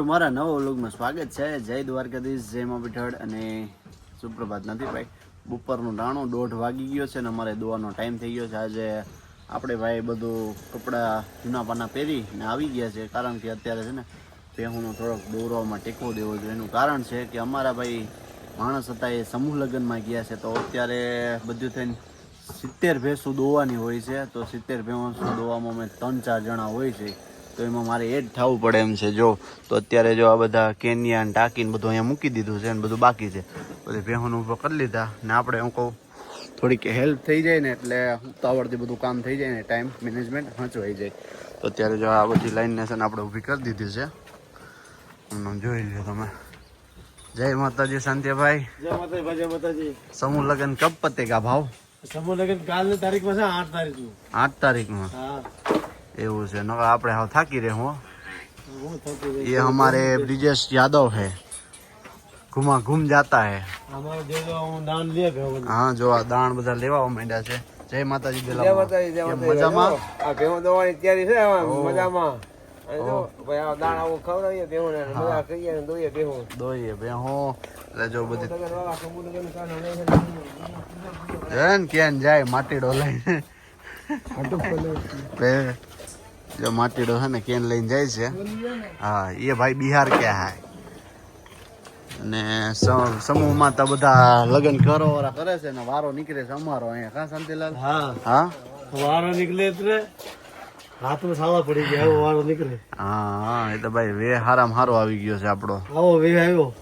મારું મારા નવો વ્લોગમાં સ્વાગત છે. જય દ્વારકાધીશ, જય મા પીઠળ અને સુપ્રભાત નથી ભાઈ. બપોરનું ટાણું દોઢ વાગી ગયો છે ને અમારે દોવાનો ટાઈમ થઈ ગયો છે. આજે આપણે ભાઈ બધું કપડાં જૂના પાના પહેરી ને આવી ગયા છે. કારણ કે અત્યારે છે ને ભેહુંનો થોડોક દોરવામાં ટેકો દેવો જોઈએ. એનું કારણ છે કે અમારા ભાઈ માણસ હતા એ સમૂહ લગ્નમાં ગયા છે. તો અત્યારે બધું થઈને સિત્તેર ભેંસું દોવાની હોય છે. તો સિત્તેર ભેંસું દોવામાં અમે ત્રણ ચાર જણા હોય છે. તો એમાં મારે એ જ થવું પડે એમ છે જો. તો અત્યારે જો આ બધા કેનિયા ને ટાંકીને બધું અહીંયા મૂકી દીધું છે ને બધું બાકી છે. બધી બેહોન ઊભો કરી લીધા ને આપણે હું કહું થોડીક હેલ્પ થઈ જાય ને એટલે ઉતાવળથી બધું કામ થઈ જાય ને ટાઈમ મેનેજમેન્ટ હંચવાઈ જાય. તો અત્યારે જો આ બધી લાઈનને છે ને આપણે ઊભી કરી દીધી છે. જોઈ લો તમે. જય માતાજી શાંતિભાઈ. જય માતાજી જય માતાજી. સમૂહ લગ્ન કબ પતેગા ભાવ? સમૂહ લગ્ન કાલની તારીખમાં છે આઠ તારીખ આઠ તારીખમાં? હા. એવું છે નકર આપણે હવે થાકી રહે હું હું થતું રહી. ये हमारे ब्रिजेश यादव है घुमा घूम जाता है અમારે જે જો હું દાન લે ભેવન હા જો આ દાણ બધા લેવા માંડ્યા છે જય માતાજી જય પેલા માતાજી, જય કેમ માતાજી. મજામાં આ ભેહું દોવાની તૈયારી છે આમાં ઓહ. મજામાં અને જો જો માટીડો છે ને કેન લઈને જાય છે. હા એ ભાઈ બિહાર કે હાય અને સમૂહમાં તો બધા લગ્ન કરો કરે છે ને વારો નીકળે છે અમારો અહીંયા. કા શાંતિલાલ? હા. હા? વારો નીકળે એટલે હાથમાં સાવા પડી ગયા એવો વારો નીકળે. હા હા એ તો ભાઈ વે હારામ હારો આવી ગયો છે આપણો. આવો વે આવ્યો.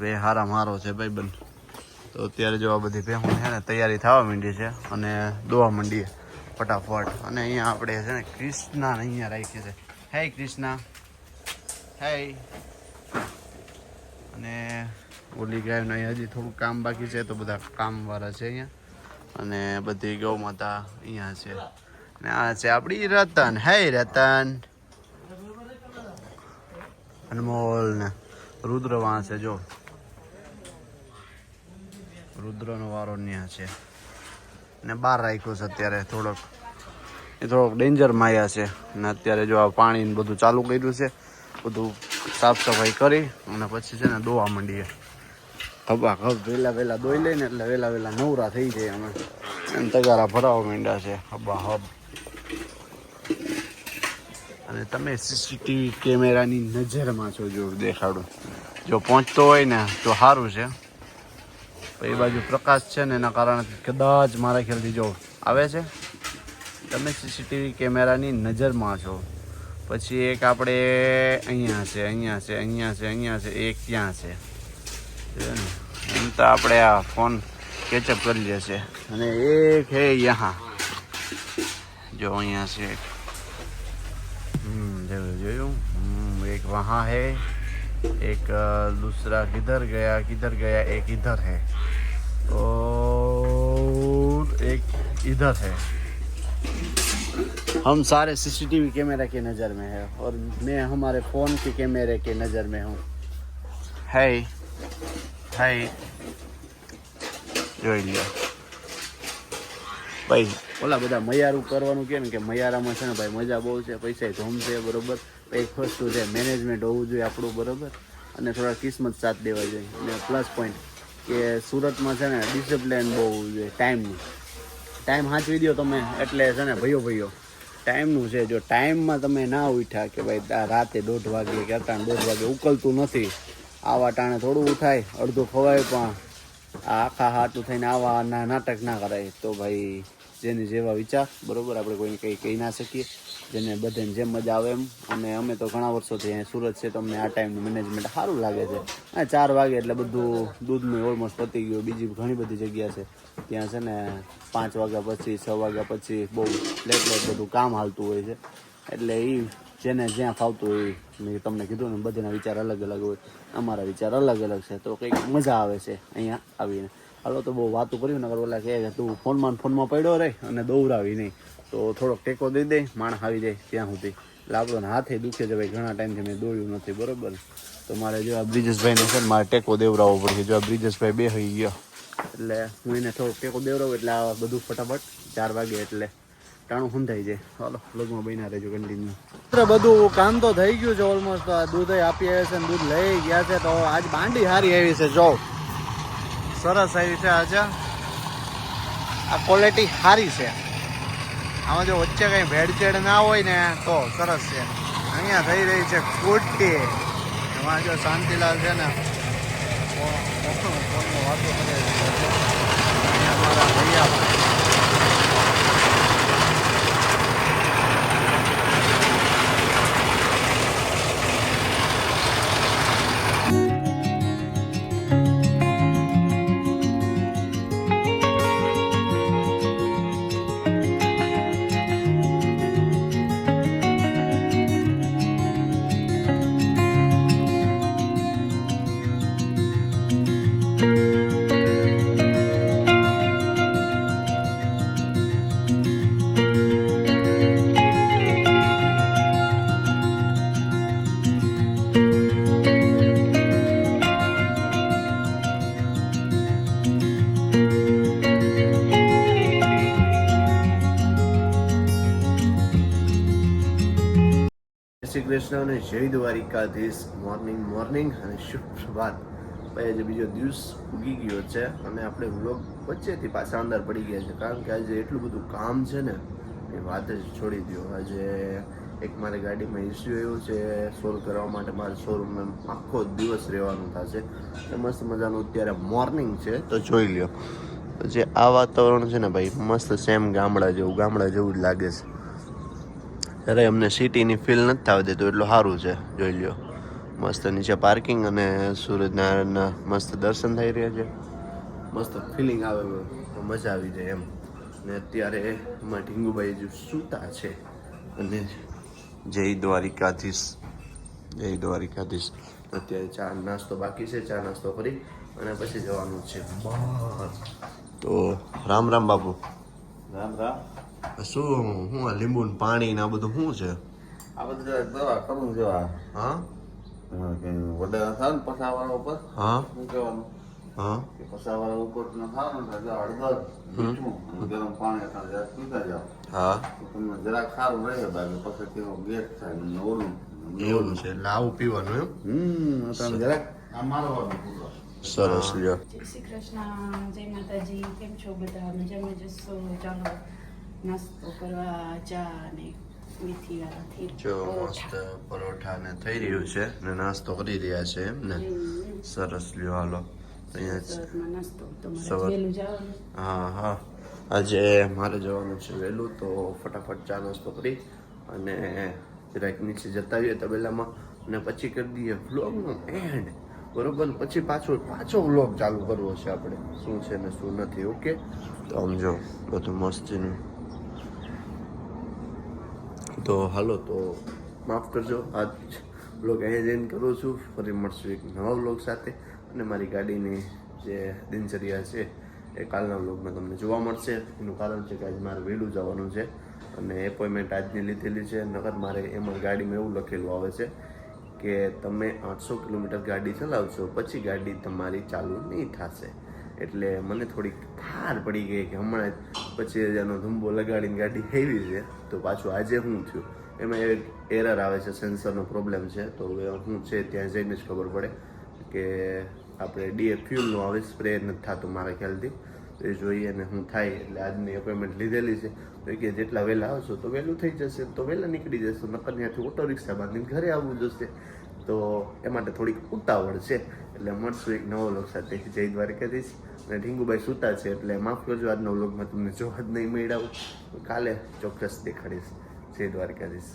વે હારામ હારો છે ભાઈ બન તો અત્યારે જો આ બધી ભેહું છે ને તૈયારી થવા માંડી છે અને દોવા માંડીએ. ફટાફટ. અને અહીંયા આપણે છે ને કૃષ્ણા અહીંયા રાખીએ છે. હે કૃષ્ણા. હે અને ઓલી ગાયનું અહીંયા હજી થોડું કામ બાકી છે, તો બધા કામવાળા છે અહીંયા. અને બધી ગૌ માતા અહીંયા છે. ને આ છે આપણી રતન. હે રતન. અનમોલ ને રુદ્ર વાં છે, જો. રુદ્રનો વારો ન્યા છે. ને બહાર રાખ્યો છે અત્યારે થોડોક. એ થોડોક ડેન્જર માયા છે. ને અત્યારે જો આ પાણી બધું ચાલુ કર્યું છે, બધું સાફ સફાઈ કરી અને પછી છે ને દોવા માંડીએ. ખભા ખભ વહેલા વહેલા દોઈ લઈને એટલે વહેલા વહેલા નવરા થઈ જાય અમે. એમ તગારા ભરાવા માંડ્યા છે. હબા હબ. અને તમે સીસીટીવી કેમેરાની નજરમાં છો જો દેખાડો. જો પહોંચતો હોય ને તો સારું છે. એ બાજુ પ્રકાશ છે ને એના કારણે કદાચ મારા ખ્યાલથી જો આવે છે. તમે સીસીટીવી કેમેરાની નજરમાં છો. પછી એક આપણે અહીંયા છે અહીંયા છે અહીંયા છે અહીંયા છે, એક ત્યાં છે. એમ તો આપણે આ ફોન કેચઅપ કરી લે છે. અને એક હે યહાં. જો અહીંયા છે. એક જોયું જોયું. એક વહાં હે. एक अ, दूसरा किधर गया किधर गया एक इधर है और एक इधर है हम सारे सीसीटीवी कैमरा के नज़र में है और मैं हमारे फ़ोन के कैमरे के नज़र में हूँ है है જોઈ લ્યો ભાઈ ઓલા બધા મયારું કરવાનું કે ને કે મયારામાં છે ને ભાઈ મજા બહુ છે પૈસા ધૂમ છે બરોબર એક વસ્તુ છે મેનેજમેન્ટ હોવું જોઈએ આપણું, બરાબર? અને થોડા કિસ્મત સાથ દેવા જોઈએ. અને પ્લસ પોઈન્ટ કે સુરતમાં છે ને ડિસિપ્લિન બહુ હોવું જોઈએ ટાઈમનું ટાઈમ સાચવી દો તમે, એટલે છે ને, ભયો ભયો. ટાઈમનું છે, જો ટાઈમમાં તમે ના ઉઠ્યા કે ભાઈ રાતે દોઢ વાગે કે અટાણે દોઢ વાગે ઉકલતું નથી, આવા ટાણે થોડું ઉઠાય, અડધું ખવાય પણ આખા હાથું થઈને આવા નાટક ના કરાય, તો ભાઈ જેની જેવા વિચાર, બરાબર, આપણે કોઈને કંઈ કહી ના શકીએ. જેને બધાને જેમ મજા આવે એમ. અને અમે તો ઘણા વર્ષોથી અહીંયા સુરત છે, તો અમને આ ટાઈમનું મેનેજમેન્ટ સારું લાગે છે. અને ચાર વાગે એટલે બધું દૂધનું ઓલમોસ્ટ પતી ગયું. બીજી ઘણી બધી જગ્યા છે. ત્યાં છે ને પાંચ વાગ્યા પછી, છ વાગ્યા પછી બહુ લેટ લેટ બધું કામ હાલતું હોય છે. એટલે એ જેને જ્યાં ફાવતું હોય મેં તમને કીધું ને, બધાના વિચાર અલગ અલગ હોય. અમારા વિચાર અલગ અલગ છે. તો કંઈક મજા આવે છે અહીંયા આવીને. હાલો, તો બહુ વાતું કર્યું, નગર ઓલા કહે કે તું ફોનમાં ફોનમાં પડ્યો રહે અને દોવરાવી નહીં. તો થોડોક ટેકો દઈ દે માણસ આવી જાય ત્યાં સુધી. એટલે ને હાથે દુખે છે ભાઈ, ઘણા ટાઈમથી મેં દોડ્યું નથી, બરોબર? તો મારે જો આ બ્રિજેશભાઈને છે મારે ટેકો દેવરાવવો પડશે. જો આ બ્રિજેશભાઈ બે થઈ ગયો. એટલે હું એને થોડોક ટેકો દેવરાવું, એટલે આ બધું ફટાફટ ચાર વાગે, એટલે ટાણું સમજાઈ જાય. ચાલો બ્લોગમાં બન્યા રહેજો કન્ટિન્યુ બધું કામ તો થઈ ગયું છે ઓલમોસ્ટ દૂધ આપી આવ્યા છે દૂધ લઈ ગયા છે, તો આજ બાંડી સારી આવી છે, જો. સરસ આવી છે આજે. આ ક્વોલિટી સારી છે. આમાં જો વચ્ચે કંઈ ભેળચેડ ના હોય ને, તો સરસ છે. અહીંયા થઈ રહી છે કુર્તી એમાં જો શાંતિલાલ છે ને વાતો કરે છે. અમારા ભૈયા કૃષ્ણ જય દ્વારિકાધીશ. મોર્નિંગ મોર્નિંગ અને શુભ પ્રભાત. ભાઈ, આજે બીજો દિવસ ઉગી ગયો છે અને આપણે વ્લોગ વચ્ચેથી પાછા અંદર પડી ગયા છે. કારણ કે આજે એટલું બધું કામ છે ને, એ વાત જ છોડી દો આજે એક મારી ગાડીમાં ઇસ્યુ આવ્યું છે, સોલ્વ કરવા માટે મારે શોરૂમમાં આખો દિવસ રહેવાનું થશે. એ મસ્ત મજાનું અત્યારે મોર્નિંગ છે, તો જોઈ લ્યો. જે આ વાતાવરણ છે ને ભાઈ, મસ્ત સેમ ગામડા જેવું ગામડા જેવું જ લાગે છે. ત્યારે અમને સિટીની ફીલ નથી થવા દેતું. એટલું સારું છે. જોઈ લ્યો. મસ્ત નીચે પાર્કિંગ અને સૂરજનારાયણના મસ્ત દર્શન થઈ રહ્યા છે. મસ્ત ફિલિંગ આવે મજા આવી જાય એમ. ને અત્યારે એમાં ઢીંગુભાઈ જે સૂતા છે. અને જય દ્વારિકાધીશ. જય દ્વારિકાધીશ. અત્યારે ચા નાસ્તો બાકી છે. ચા નાસ્તો કરી અને પછી જવાનું છે. તો રામ રામ બાપુ. રામ રામ. શું હું આ લીંબુ પાણી ને આ બધું શું છે? આ બધું દવા કરું જેવા. હા? હા વડા થાય ને પસાવાળા ઉપર. હા? શું કહેવાનું? હા? કે પસાવાળા ઉપર તમે ખાવ ને હળદર મીઠું ગરમ પાણી જરાક પીતા જાઓ. હા? તમને જરાક સારું રહે બાકી પછી કેવો ગેસ થાય ને ઓલું એવું છે એટલે આવું પીવાનું એમ? હમ તમે જરાક આ મારવાનું પૂરો સરસ લ્યો. જય શ્રી કૃષ્ણ જય માતાજી. કેમ છો બધા? મજામાં જશો ચાલો. નાસ્તો કરવા ચા અને જો મસ્ત પરોઠા ને થઈ રહ્યું છે ને નાસ્તો કરી રહ્યા છે એમ ને? સરસ લ્યો હાલો. હા હા. આજે મારે જવાનું છે વહેલું તો ફટાફટ ચા નાસ્તો કરી અને જરાક નીચે જતા આવીએ તબેલામાં અને પછી કરી દઈએ વ્લોગનો એન્ડ બરોબર? પછી પાછો પાછો વ્લોગ ચાલુ કરવો છે આપણે. શું છે ને શું નથી ઓકે તો આમ જો બધું મસ્તીનું તો હાલો, તો માફ કરજો. આજ બ્લોગ અહીંયા જઈને કરું છું. ફરી મળશું એક નવા બ્લોગ સાથે. અને મારી ગાડીની જે દિનચર્યા છે, એ કાલના બ્લોગમાં તમને જોવા મળશે. એનું કારણ છે કે આજ મારે વહેલું જવાનું છે અને એપોઇન્ટમેન્ટ આજની લીધેલી છે. નકર મારે એમાં ગાડીમાં એવું લખેલું આવે છે કે તમે આઠસો કિલોમીટર ગાડી ચલાવશો, પછી ગાડી તમારી ચાલુ નહીં થશે. એટલે મને થોડીક થાર પડી ગઈ કે હમણાં જ પચીસ હજારનો ધુંબો લગાડીને ગાડી હેવી છે. તો પાછું આજે શું થયું? એમાં એક એરર આવે છે સેન્સરનો પ્રોબ્લેમ છે. તો હવે શું છે ત્યાં જઈને જ ખબર પડે કે આપણે ડીએ ફ્યુલનો આવે સ્પ્રે નથી થતું મારા ખ્યાલથી. તો એ જોઈએ અને હું થાય એટલે આજની અપોઇન્ટમેન્ટ લીધેલી છે. તો કે જેટલા વહેલા આવશો તો વહેલું થઈ જશે, તો વહેલા નીકળી જશો, નકર ત્યાંથી ઓટો રિક્ષા બાંધીને ઘરે આવવું જશે. તો એ માટે થોડીક ઉતાવળ છે. એટલે મળશું એક નવો લોક સાથે. જય દ્વારકાધીશ. અને ઢીંગુભાઈ સૂતા છે એટલે માફ કરજો, આજનો વ્લોગમાં તમને જોવા જ નહીં મળ્યા કાલે ચોક્કસ દેખાડીશ. જય દ્વારકાધીશ.